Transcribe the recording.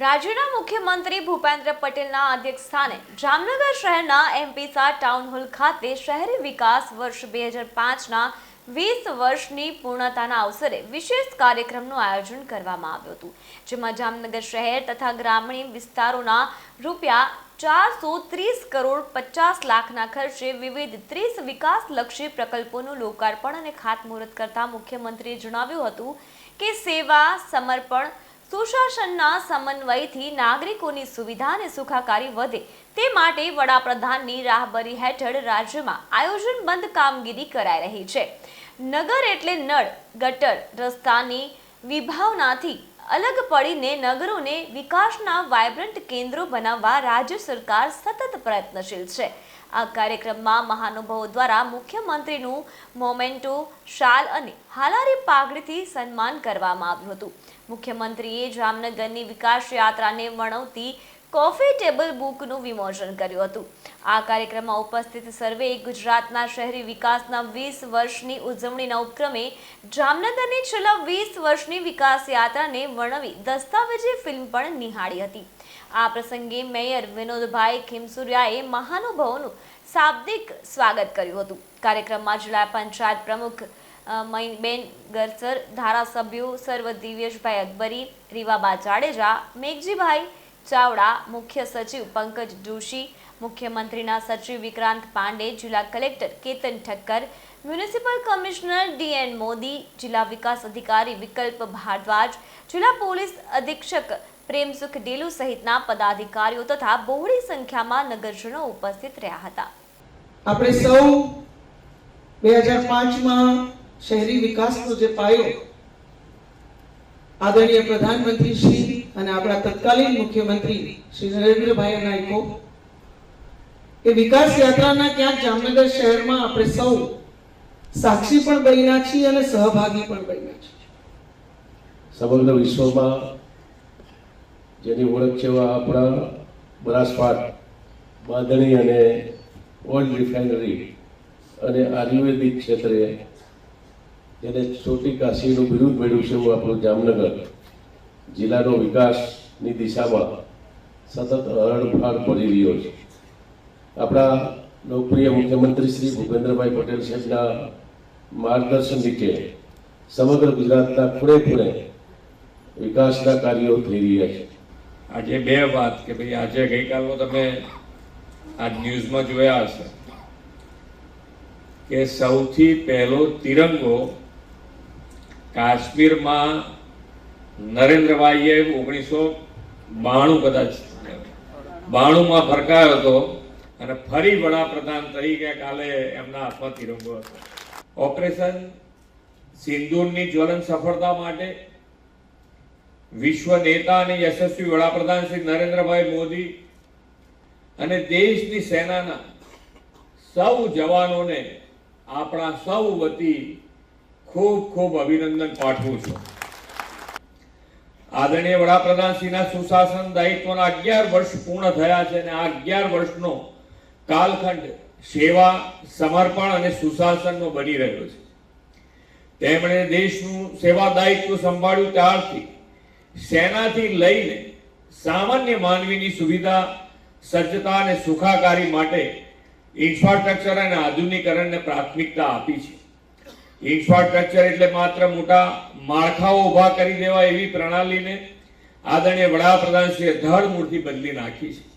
રાજ્યના મુખ્યમંત્રી ભૂપેન્દ્ર પટેલના અધ્યક્ષસ્થાને જામનગર શહેરના એમપીસા ટાઉન હોલ ખાતે શહેરી વિકાસ વર્ષ બે હજાર પાંચના વીસ વર્ષની પૂર્ણતાના અવસરે વિશેષ કાર્યક્રમનું આયોજન કરવામાં આવ્યું હતું, જેમાં જામનગર શહેર તથા ગ્રામીણ વિસ્તારોના રૂપિયા ચારસો ત્રીસ કરોડ પચાસ લાખના ખર્ચે વિવિધ ત્રીસ વિકાસલક્ષી પ્રકલ્પોનું લોકાર્પણ અને ખાતમુહૂર્ત કરતા મુખ્યમંત્રીએ જણાવ્યું હતું કે સેવા, સમર્પણ સુશાસનના સમન્વયથી નાગરિકોની સુવિધા અને સુખાકારી વધે તે માટે વડાપ્રધાનની રાહબરી હેઠળ રાજ્યમાં આયોજનબંધ કામગીરી કરાઈ રહી છે. નગર એટલે નળ, ગટર, રસ્તાની વિભાવનાથી અલગ પડીને નગરોને વિકાસના વાયબ્રન્ટ કેન્દ્રો બનાવવા રાજ્ય સરકાર સતત પ્રયત્નશીલ છે. આ કાર્યક્રમમાં મહાનુભાવો દ્વારા મુખ્યમંત્રીનું મોમેન્ટો, શાલ અને હાલારી પાઘડીથી સન્માન કરવામાં આવ્યું હતું. મુખ્યમંત્રીએ જામનગરની વિકાસ યાત્રાને વર્ણવતી કોફી ટેબલ બુકનું વિમોચન કર્યું હતું. આ કાર્યક્રમમાં ઉપસ્થિત સર્વે ગુજરાતના શહેરી વિકાસના વીસ વર્ષની ઉજવણીના ઉપક્રમે જામનગરની છેલ્લા વીસ વર્ષની વિકાસ યાત્રાને વર્ણવી દસ્તાવેજી ફિલ્મ પણ નિહાળી હતી. આ પ્રસંગે મેયર વિનોદભાઈ ખીમસુરિયાએ મહાનુભાવોનું શાબ્દિક સ્વાગત કર્યું હતું. કાર્યક્રમમાં જિલ્લા પંચાયત પ્રમુખ અ, મયબેન ગરસર ધારાસભ્યો સર્વ દિવ્યેશભાઈ અકબરી રીવાબા જાડેજા મેઘજીભાઈ ચાવડા, મુખ્ય સચિવ પંકજ જોશી મુખ્યમંત્રીના સચિવ વિક્રાંત પાંડે, જિલ્લા collector Ketan Thakkar, municipal commissioner D N Modi, જિલ્લા વિકાસ અધિકારી વિકલ્પ ભારદ્વાજ, જિલ્લા પોલીસ અધિક્ષક પ્રેમસુખ ડેલુ સહિતના પદાધિકારીઓ તથા બહોળી સંખ્યામાં નગરજનો ઉપસ્થિત રહ્યા હતા. આપણે સૌ બે હજાર શહેરી વિકાસનો જે પાયો, આદરણીય પ્રધાનમંત્રી શ્રી અને આપણા તત્કાલીન મુખ્યમંત્રી શ્રી નરેન્દ્રભાઈએ નાખ્યો એ વિકાસ યાત્રાના ક્યાંક જામનગર શહેરમાં આપણે સૌ સાક્ષી પણ બન્યા છીએ અને સહભાગી પણ બન્યા છીએ. સમગ્ર વિશ્વમાં જેની ઓળખ છે આપણા બનાસપાટ બાંધણી અને ઓઇલ રિફાઇનરી અને આયુર્વેદિક ક્ષેત્રે જેને ચોટી કાશીનું બિરુદ મેળવ્યું છે એવું આપણું જામનગર જિલ્લાનો વિકાસની દિશામાં સતત હરણફાળ પડી રહ્યો છે. આપણા લોકપ્રિય મુખ્યમંત્રી શ્રી ભૂપેન્દ્રભાઈ પટેલ સાહેબના માર્ગદર્શન નીચે સમગ્ર ગુજરાતના ખૂણે ખૂણે વિકાસના કાર્યો થઈ રહ્યા છે. આજે બે વાત કે ભાઈ આજે ગઈકાલનો તમે આ ન્યૂઝમાં જોયા હશે કે સૌથી પહેલો તિરંગો કાશ્મીરમાં નરેન્દ્રભાઈએ ઓગણીસો બાણું કદાચ બાણુંમાં ફરકાયો હતો અને ફરી વડાપ્રધાન તરીકે કાલે એમના હાથમાં તિરંગો હતો. ઓપરેશન સિંદૂરની જ્વલન સફળતા માટે વિશ્વ નેતા અને યશસ્વી વડાપ્રધાન શ્રી નરેન્દ્રભાઈ મોદી અને દેશની સેનાના સૌ જવાનોને આપણા સૌ વતી ખૂબ ખૂબ અભિનંદન પાઠવું છું. આદરણીય વડાપ્રધાન શ્રીના સુશાસન દાયિત્વના અગિયાર વર્ષ પૂર્ણ થયા છે અને આ અગિયાર વર્ષનો કાલખંડ સેવા, સમર્પણ અને સુશાસનનો બની રહ્યો છે. તેમણે દેશનું સેવા દાયિત્વ સંભાળ્યું ત્યારથી સેનાથી લઈને સામાન્ય માનવીની સુવિધા, સજ્જતા અને સુખાકારી માટે ઇન્ફ્રાસ્ટ્રક્ચર અને આધુનિકરણને પ્રાથમિકતા આપી છે. ઇન્ફ્રાસ્ટ્રક્ચર એટલે માત્ર મોટા માળખાઓ ઊભા કરી દેવા એવી પ્રણાલીને આદરણીય વડાપ્રધાનશ્રીએ ધડ મૂળથી બદલી નાખી છે.